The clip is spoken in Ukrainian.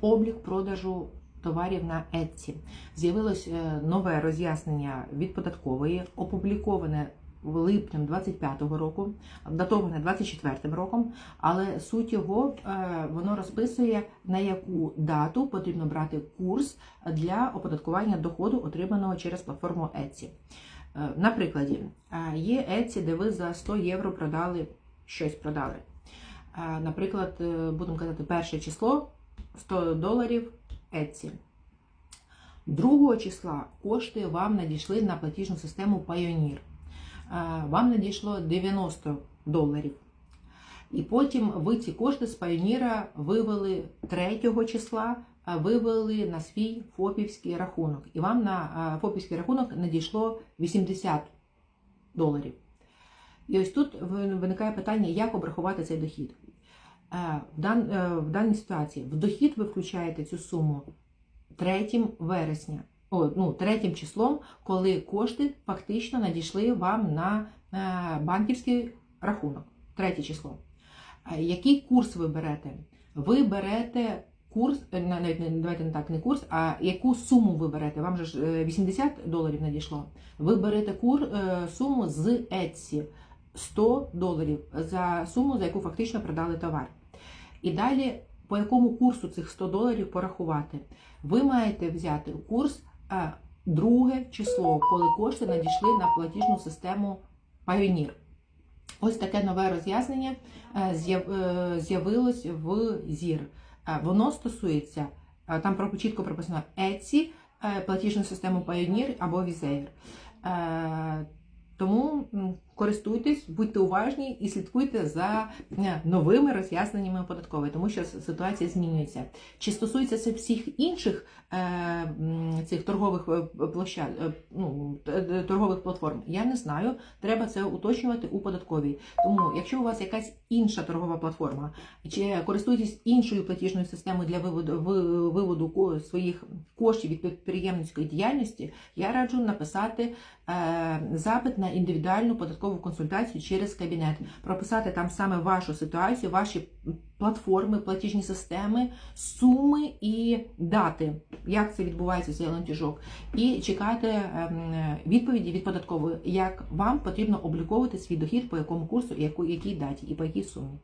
облік продажу товарів на Etsy. З'явилось е, нове роз'яснення від податкової, опубліковане в липні 25-го року, датоване 24-м роком, але суть його е, воно розписує на яку дату потрібно брати курс для оподаткування доходу, отриманого через платформу Etsy. Е, На прикладі, є Etsy, де ви за 100 євро продали щось продали. Наприклад, будемо казати, перше число 100 доларів Etsy. 2 числа кошти вам надійшли на платіжну систему Payoneer. Е, Вам надійшло 90 доларів. І потім ви ці кошти з Payoneer вивели 3 числа, е, вивели на свій ФОПівський рахунок. І вам на е, ФОПівський рахунок надійшло 80 доларів. І ось тут виникає питання, як обрахувати цей дохід. Е, е, в даній ситуації в дохід ви включаєте цю суму 3 вересня, о, ну, 3 числом, коли кошти фактично надійшли вам на е, банківський рахунок. 3 число. Який курс ви берете? Ви берете курс, навіть давайте не так, не курс, а яку суму ви берете? Вам же ж е, 80 доларів надійшло. Ви берете кур, суму з Etsy 100 доларів за суму, за яку фактично продали товар. І далі, по якому курсу цих 100 доларів порахувати? Ви маєте взяти курс е, друге число, коли кошти надійшли на платіжну систему Payoneer. Ось таке нове роз'яснення е, е, з'явилось в ЗІР. Воно стосується, там чітко прописано Etsy, е, платіжну систему Payoneer або. Е, Тому користуйтесь, будьте уважні і слідкуйте за е, новими роз'ясненнями податкової, тому що ситуація змінюється. Чи стосується це всіх інших е, цих торгових е, площад, е, ну, торгових платформ? Я не знаю. Треба це уточнювати у податковій. Тому, якщо у вас якась інша торгова платформа, чи користуєтесь іншою платіжною системою для виводу виводу своїх коштів від підприємницької діяльності, я раджу написати е, запит на індивідуальну податкову консультацію через кабінет, прописати там саме вашу ситуацію, ваші платформи, платіжні системи, суми і дати, як це відбувається цей ланцюжок, і чекати ем, відповіді від податкової, як вам потрібно обліковувати свій дохід, по якому курсу, якій даті і по якій сумі.